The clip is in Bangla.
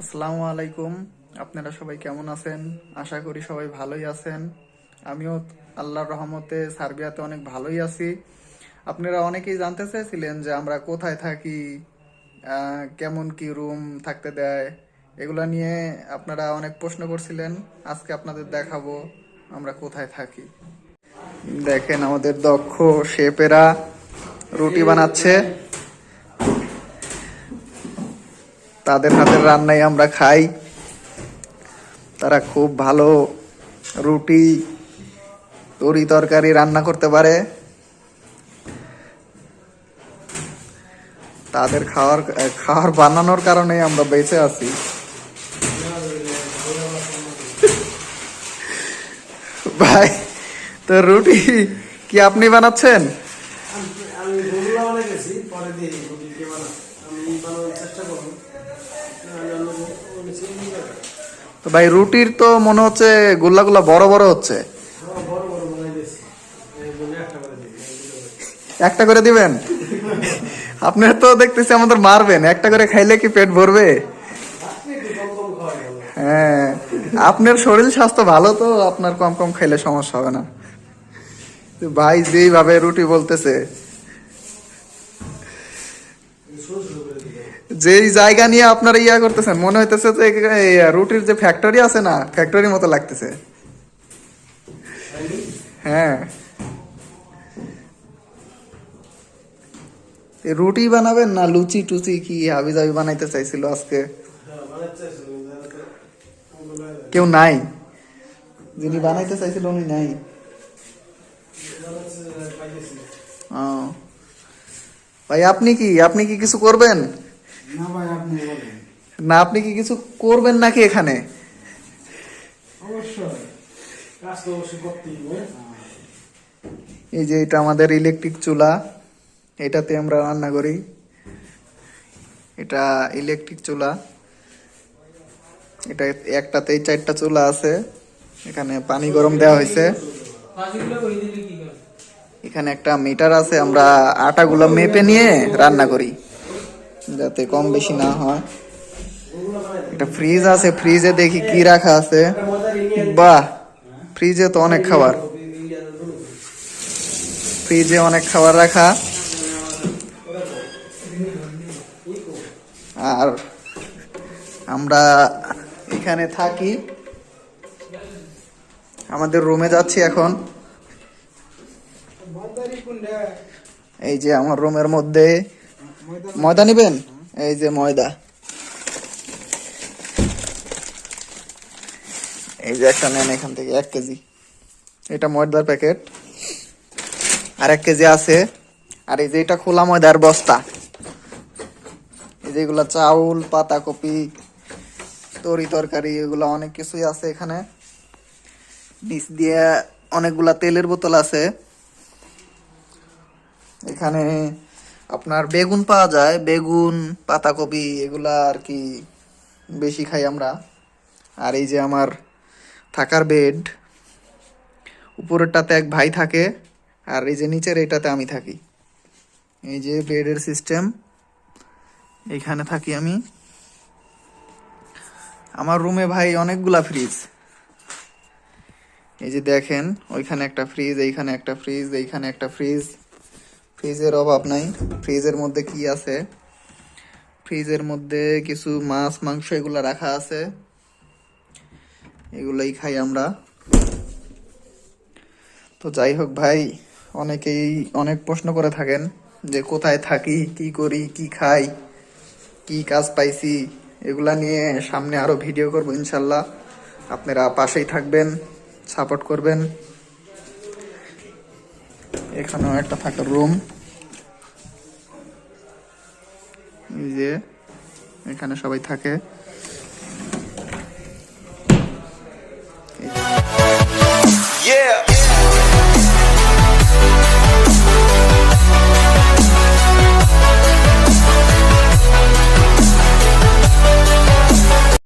আসসালামু আলাইকুম। আপনারা সবাই কেমন আছেন? আশা করি সবাই ভালোই আছেন। আমিও আল্লাহর রহমতে সার্বিয়াতে অনেক ভালোই আছি। আপনারা অনেকেই জানতে চেয়েছিলেন যে আমরা কোথায় থাকি কেমন কি রুম থাকতে দেয়, এগুলা নিয়ে আপনারা অনেক প্রশ্ন করছিলেন। আজকে আপনাদের দেখাবো আমরা কোথায় থাকি। দেখেন আমাদের দক্ষ শেপেরা রুটি বানাচ্ছে। তাদের হাতের রান্নাই আমরা খাই। তারা খুব ভালো রুটি, তরি তরকারি রান্না করতে পারে। তাদের খাওয়ার খাওয়ার বানানোর কারণে আমরা বেঁচে আছি। ভাই, তো রুটি কি আপনি বানাচ্ছেন? আমি- পরে দিয়ে তো ভাই রুটির তো মনে হচ্ছে গোল্লাগুলা বড় বড় হচ্ছে। একটা করে দিবেন? আপনার তো দেখতেছি আমাদের মারবেন, একটা করে খাইলে কি পেট ভরবে? হ্যাঁ আপনার শরীর স্বাস্থ্য ভালো তো, আপনার কম কম খাইলে সমস্যা হবে না। ভাই যেইভাবে রুটি বলতেছে যেই জায়গা নিয়ে আপনারা ইয়া করতেছেন, মনে হইতেছে যে রুটির যে ফ্যাক্টরি আছে না ফ্যাক্টরির মতো লাগতেছে। হ্যাঁ। রুটি বানাবেন না লুচি টুচি কি হাবি জাবি বানাইতে চাইছিল আজকে? কেউ নাই। যিনি বানাইতে চাইছিল উনি নাই। ভাই, আপনি কি আপনি কি কিছু করবেন? না আপনি বলেন। না আপনি কি কিছু করবেন নাকি এখানে? এই যে এটা আমাদের ইলেকট্রিক চুলা এটাতে আমরা রান্না করি। এটা ইলেকট্রিক চুলা। এটা একটাতেই চারটা চুলা আছে। এখানে পানি গরম দেওয়া হয়েছে। এখানে একটা মিটার আছে আমরা আটাগুলো মেপে নিয়ে রান্না করি। যাতে কম বেশি না হয়। একটা ফ্রিজ আছে ফ্রিজে দেখি কি রাখা আছে। বাহ! ফ্রিজে তো অনেক খাবার। ফ্রিজে অনেক খাবার রাখা। আর আমরা এখানে থাকি। আমাদের রুমে যাচ্ছি এখন। এই যে আমার রুমের মধ্যে ময়দা নেবেন? এই যে ময়দা। এই যে একটা নেন এখান থেকে, এক কেজি। এটা ময়দার প্যাকেট। আর এক কেজি আছে। আর এই যে এটা খোলা ময়দার বস্তা। এই যেগুলা চাউল, পাতাকপি, তরি তরকারি, এগুলা অনেক কিছুই আছে এখানে। নিচ দিয়ে অনেকগুলা তেলের বোতল আছে। এখানে আপনার বেগুন পাওয়া যায়, বেগুন, পাতাকপি এগুলা আর কি বেশি খাই আমরা। আর এই যে আমার থাকার বেড উপরেরটাতে এক ভাই থাকে আর এই যে নিচের এটাতে আমি থাকি। এই যে বেডের সিস্টেম এইখানে থাকি আমি। আমার রুমে ভাই অনেকগুলা ফ্রিজ এই যে দেখেন, ওইখানে একটা ফ্রিজ এইখানে একটা ফ্রিজ এইখানে একটা ফ্রিজ ফ্রিজের অভাব নাই। ফ্রিজের মধ্যে কি আছে? ফ্রিজের মধ্যে কিছু মাছ, মাংস এগুলা রাখা আছে। এগুলাই খাই আমরা। তো যাই হোক ভাই, অনেকেই অনেক প্রশ্ন করে থাকেন যে কোথায় থাকি, কি করি, কি খাই, কি কাজ পাইছি, এগুলা নিয়ে সামনে আরও ভিডিও করব ইনশাল্লাহ। আপনারা পাশেই থাকবেন, সাপোর্ট করবেন। এখানেও একটা থাকে রুম যে এখানে সবাই থাকে Yeah!